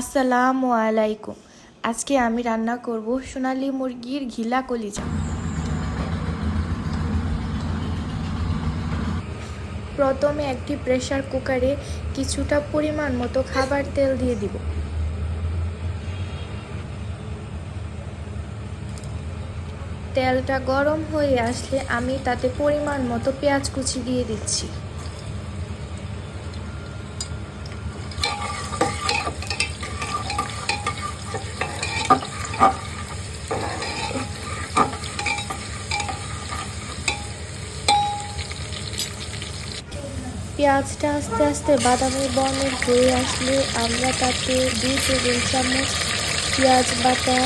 আসসালামু আলাইকুম। আজকে আমি রান্না করব সোনালি মুরগির ঘিলা কলিজা। প্রথমে একটি প্রেশার কুকারে কিছুটা পরিমাণ মতো খাবার তেল দিয়ে দিব। তেলটা গরম হয়ে আসলে আমি তাতে পরিমাণ মতো পেঁয়াজ কুচি দিয়ে দিচ্ছি। পেঁয়াজটা আস্তে আস্তে বাদামি বর্ণের হয়ে আসলে আমরা তাতে দুই টেবিল চামচ পেঁয়াজ বাটা,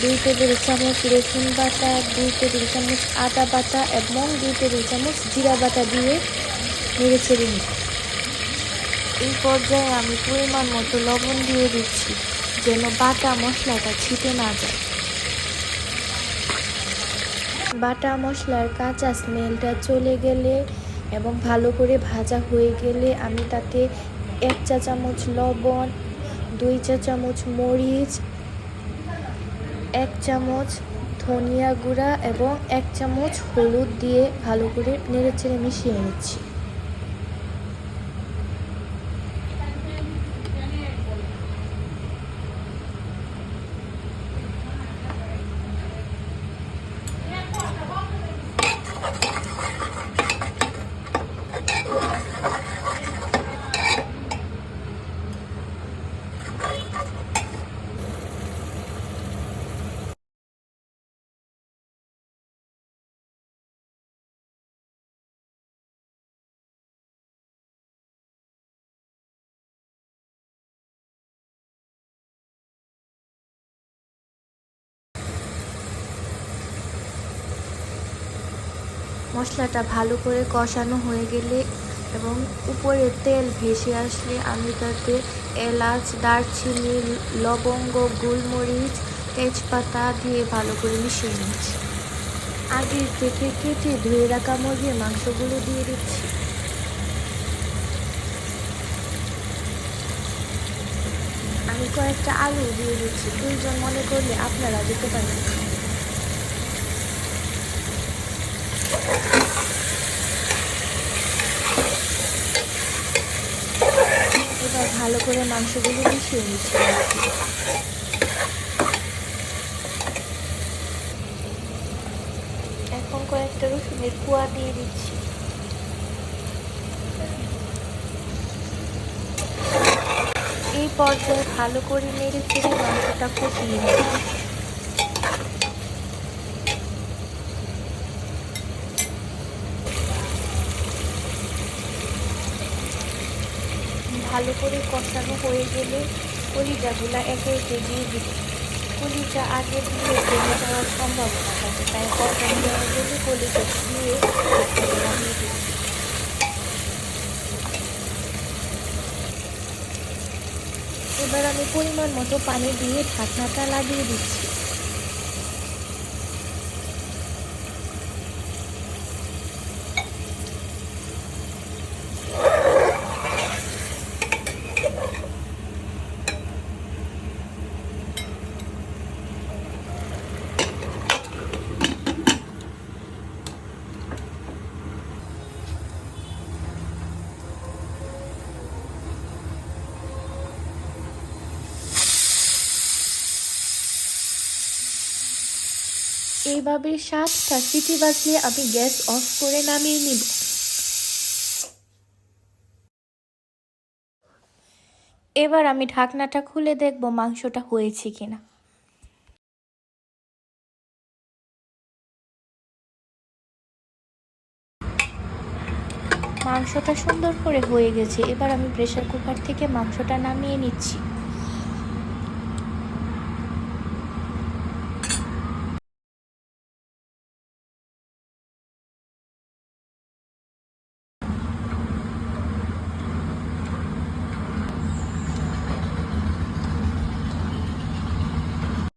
দুই টেবিল চামচ রসুন বাটা, দুই টেবিল চামচ আদা বাটা এবং দুই টেবিল চামচ জিরা বাটা দিয়ে নেড়ে ছেড়ে নিই। এই পর্যায়ে আমি পরিমাণ মতো লবণ দিয়ে দিচ্ছি যেন বাটা মশলাটা ছিটে না যায়। বাটা মশলার কাঁচা স্মেলটা চলে গেলে এবং ভালো করে ভাজা হয়ে গেলে আমি তাতে এক চা চামচ লবণ, দুই চা চামচ মরিচ, এক চামচ ধনিয়া গুঁড়া এবং এক চামচ হলুদ দিয়ে ভালো করে নেড়েচেড়ে মিশিয়ে নিচ্ছি। মশলাটা ভালো করে কষানো হয়ে গেলে এবং উপরে তেল ভেসে আসলে আমি তাতে এলাচ, দারচিনি, লবঙ্গ, গোলমরিচ, তেজপাতা দিয়ে ভালো করে মিশিয়ে নিচ্ছি। আগে থেকে কেটে ধুয়ে রাখা মুরগির মাংসগুলো দিয়ে দিচ্ছি। আমি কয়েকটা আলু দিয়ে দিচ্ছি। প্রয়োজন মনে করলে আপনারা দিতে পারেন। এবার ভালো করে মাংসগুলো মিশিয়ে নিচ্ছি। এখন কয়েকটা রসুনের কুয়া দিয়ে দিচ্ছি। এই পর্যায়ে ভালো করে নেড়ে চেড়ে মাংসটা কষিয়ে নিচ্ছি। ভালো করে কষানো হয়ে গেলে কলিজাগুলো একে একে দিয়ে দিব। কলিজা আগে দিয়ে জমে যাওয়ার সম্ভাবনা থাকে, তাই কষানো হয়ে গেলে কলিজা দিয়ে এবার আমি পরিমাণ মতো পানি দিয়ে ঢাকনাটা লাগিয়ে দিচ্ছি। এইভাবে সাতটা সিটি বাজলে আমি গ্যাস অফ করে নামিয়ে নিব। এবার আমি ঢাকনাটা খুলে দেখব মাংসটা হয়েছে কিনা। মাংসটা সুন্দর করে হয়ে গেছে। এবার আমি প্রেসার কুকার থেকে মাংসটা নামিয়ে নিচ্ছি।